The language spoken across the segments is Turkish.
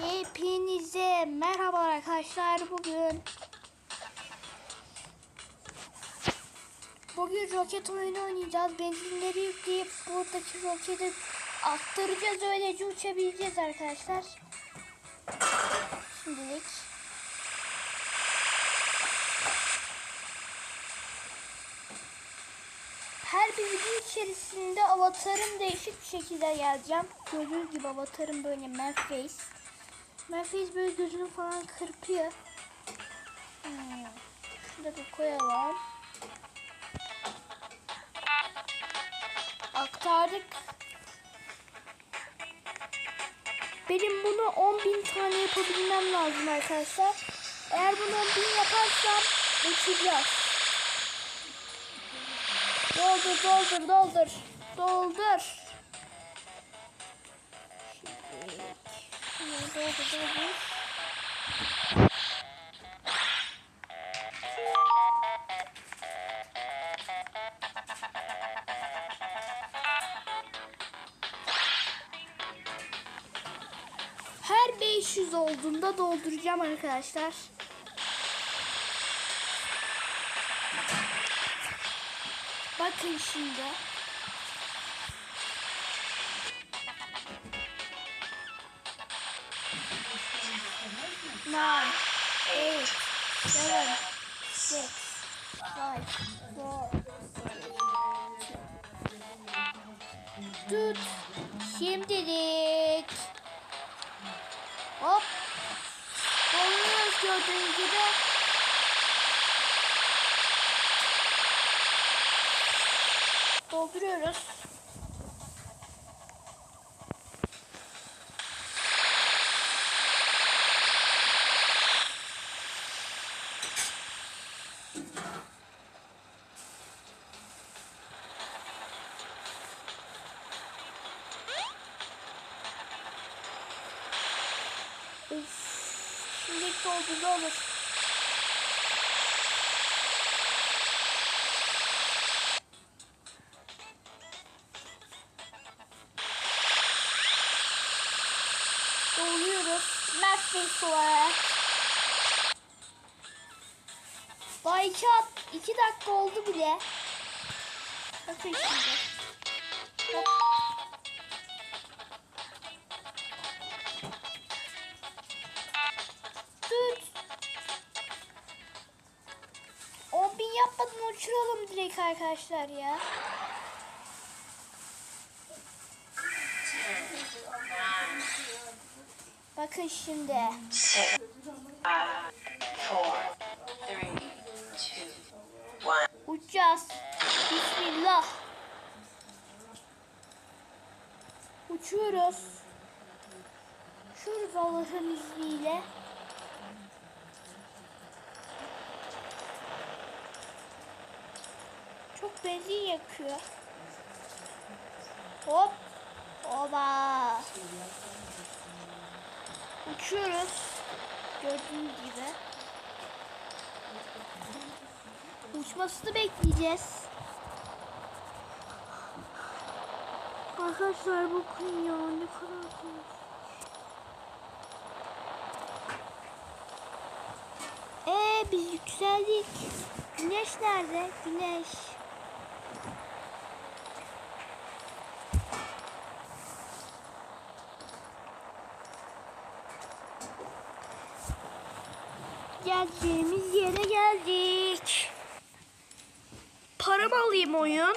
Hepinize merhaba arkadaşlar bugün Bugün roket oyunu oynayacağız. Benzinleri yükleyip buradaki roketi attıracağız. Öylece uçabileceğiz arkadaşlar. Şimdilik. Her bir video içerisinde avatarım değişik bir şekilde geleceğim. Gördüğünüz gibi avatarım böyle Manface. Manface böyle gözünü falan kırpıyor. Hmm. Şurada bir koyalım. Aktardık. Benim bunu 10.000 tane yapabilmem lazım arkadaşlar. Eğer bunu 10.000 yaparsam uçacağız. Doldur doldur doldur. Doldur. Şimdi. Her 500 olduğunda dolduracağım arkadaşlar. Bakın şimdi. Nine, eight, seven, six, five, four, Tut. Şimdilik. Hop. Oluyoruz gördüğünüz gibi. Dolduruyoruz. Olur. Doluyoruz. Mertbey olarak. Daha iki, iki dakika oldu bile. Bakın şimdi. Uçuralım direkt arkadaşlar ya. Bakın şimdi. Uçacağız. Bismillah. Uçuyoruz. Uçuyoruz Allah'ın izniyle. Çok benzin yakıyor. Hop. Oba. Uçuyoruz. Gördüğünüz gibi. Uçmasını bekleyeceğiz. Arkadaşlar bakın ya ne kadar güzel. Ee biz yükseldik. Güneş nerede? Güneş. Geldiğimiz yere geldik. Paramı alayım oyun.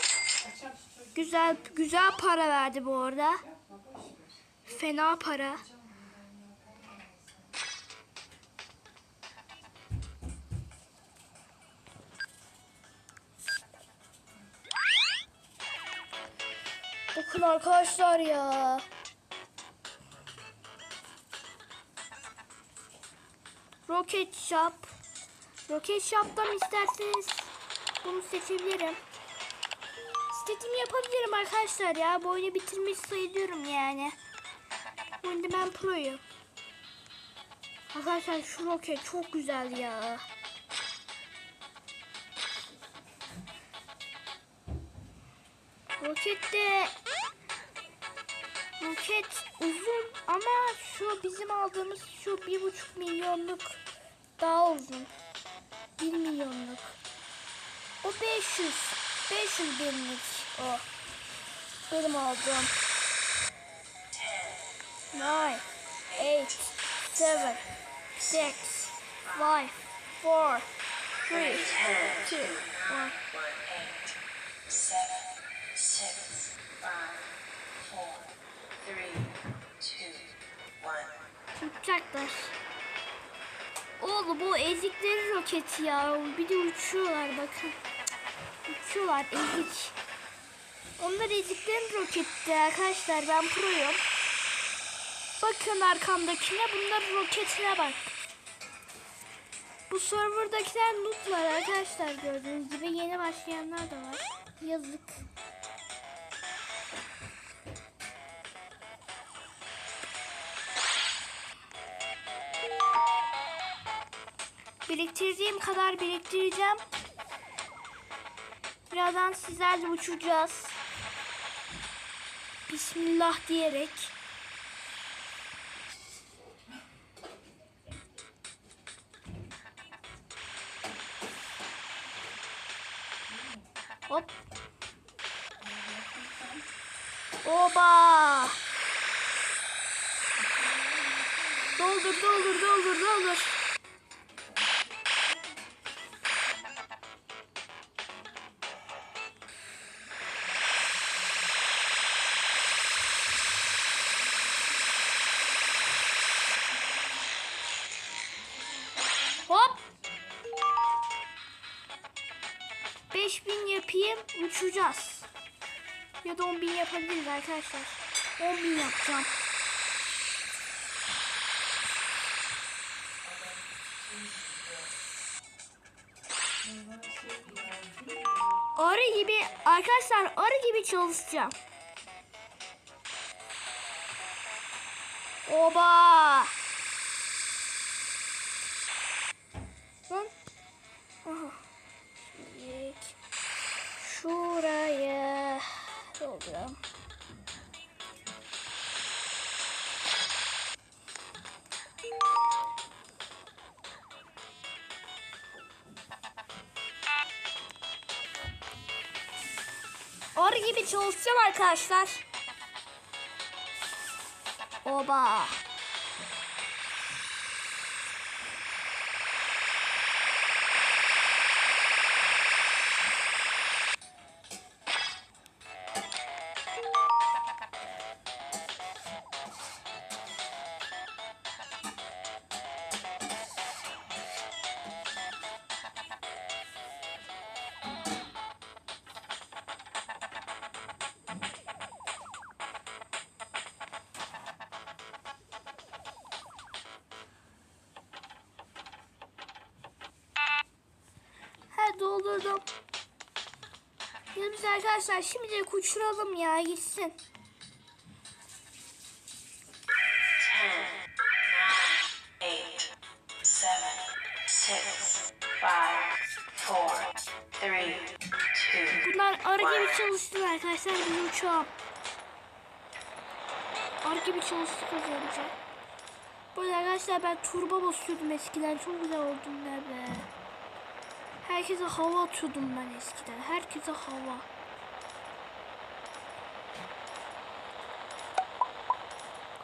Güzel güzel para verdi bu arada. Fena para. Bakın arkadaşlar ya. Rocket Shop. Rocket Shop'tan isterseniz bunu seçebilirim. İstediğimi yapabilirim arkadaşlar ya. Bu oyunu bitirmiş sayılıyorum yani. Bu oyunda ben proyum. Arkadaşlar şu roket çok güzel ya. Roket de roket uzun ama şu bizim aldığımız şu bir buçuk milyonluk daha uzun. Bir milyonluk. O 500. 500 binlik o. Benim aldığım. 9, 8, 7, 6, 5, 4, 3, 2, 1. One Uçacaklar. Oğlum bu ezikleri roketi ya. Bir de uçuyorlar bakın. Uçuyorlar ezik. Onlar eziklerin roketi arkadaşlar. Ben proyum. Bakın arkamdakine bunların roketine bak. Bu serverdakiler nooblar arkadaşlar gördüğünüz gibi yeni başlayanlar da var. Yazık. Biriktirdiğim kadar biriktireceğim. Birazdan sizlerle uçacağız. Bismillah diyerek. Hop. Oba. Doldur doldur doldur doldur. 5000 yapayım uçacağız. Ya da 10.000 yapabiliriz arkadaşlar. 10.000 yapacağım. Arı gibi arkadaşlar arı gibi çalışacağım. Oba! Çalışacağım arkadaşlar. Oba. He doldurdum. Ya biz arkadaşlar şimdi uçuralım ya gitsin. Bunlar arı gibi çalıştılar arkadaşlar biz uçalım. Arı gibi çalıştık az önce. Böyle arkadaşlar ben turbo basıyordum eskiden çok güzel oldum be. Herkese hava atıyordum ben eskiden. Herkese hava.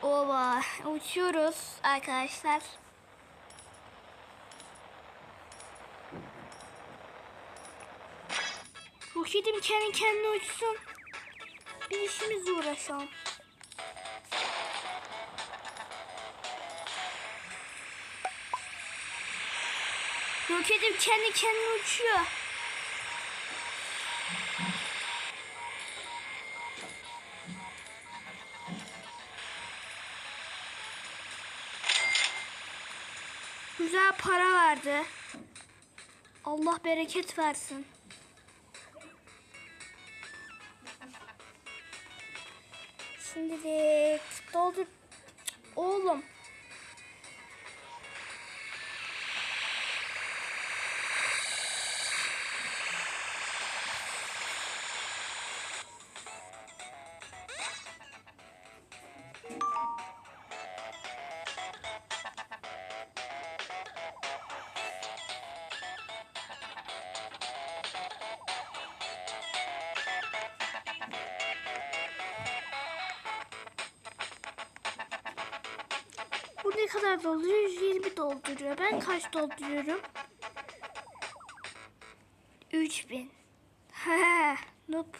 Ova uçuyoruz arkadaşlar. Roketim kendi kendine uçsun. Biz işimizle uğraşalım. Roketim kendi kendine uçuyor. Güzel para verdi. Allah bereket versin. Şimdilik doldur. Oğlum. Kadar dolduruyor? 120 dolduruyor. Ben kaç dolduruyorum? 3000. Ha, nope.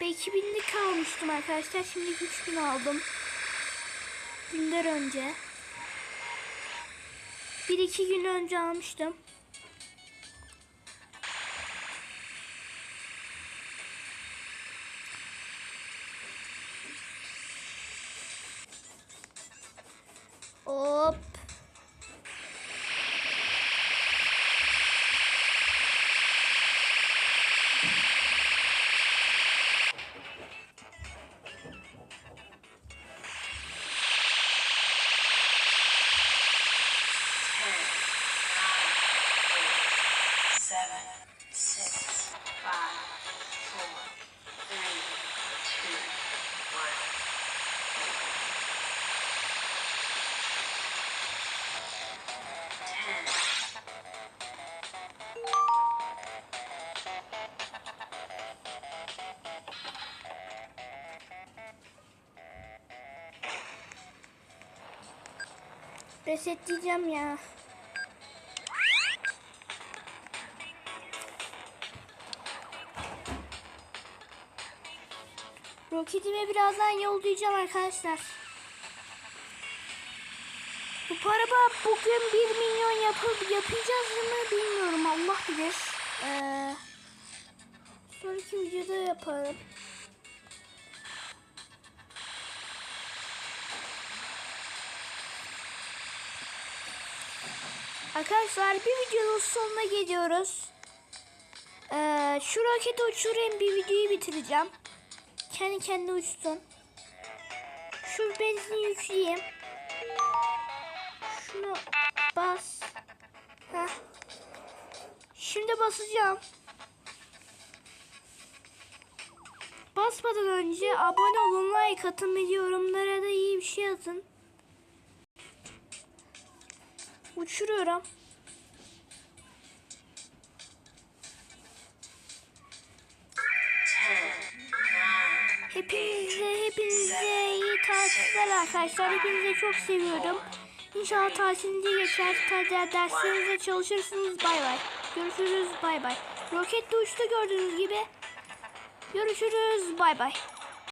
Ben 2000'lik almıştım arkadaşlar. Şimdi 3000 aldım. Günler önce. Bir iki gün önce almıştım. Hop. Resetleyeceğim ya. Roketimi birazdan yollayacağım arkadaşlar. Bu araba bugün 1 milyon yapıp yapacağız mı bilmiyorum Allah bilir. Ee, sonraki videoda yaparım. Arkadaşlar bir videonun sonuna geliyoruz. Ee, şu roketi uçurayım bir videoyu bitireceğim. Kendi kendine uçsun. Şu benzin yükleyeyim. Şunu bas. Heh. Şimdi basacağım. Basmadan önce abone olun, like atın yorumlara da iyi bir şey yazın. Uçuruyorum. Hepinize hepinize iyi tatiller arkadaşlar. Hepinize çok seviyorum. İnşallah tatilinize geçer. Derslerinize çalışırsınız. Bay bay. Görüşürüz. Bay bay. Roket de uçtu gördüğünüz gibi. Görüşürüz. Bay bay.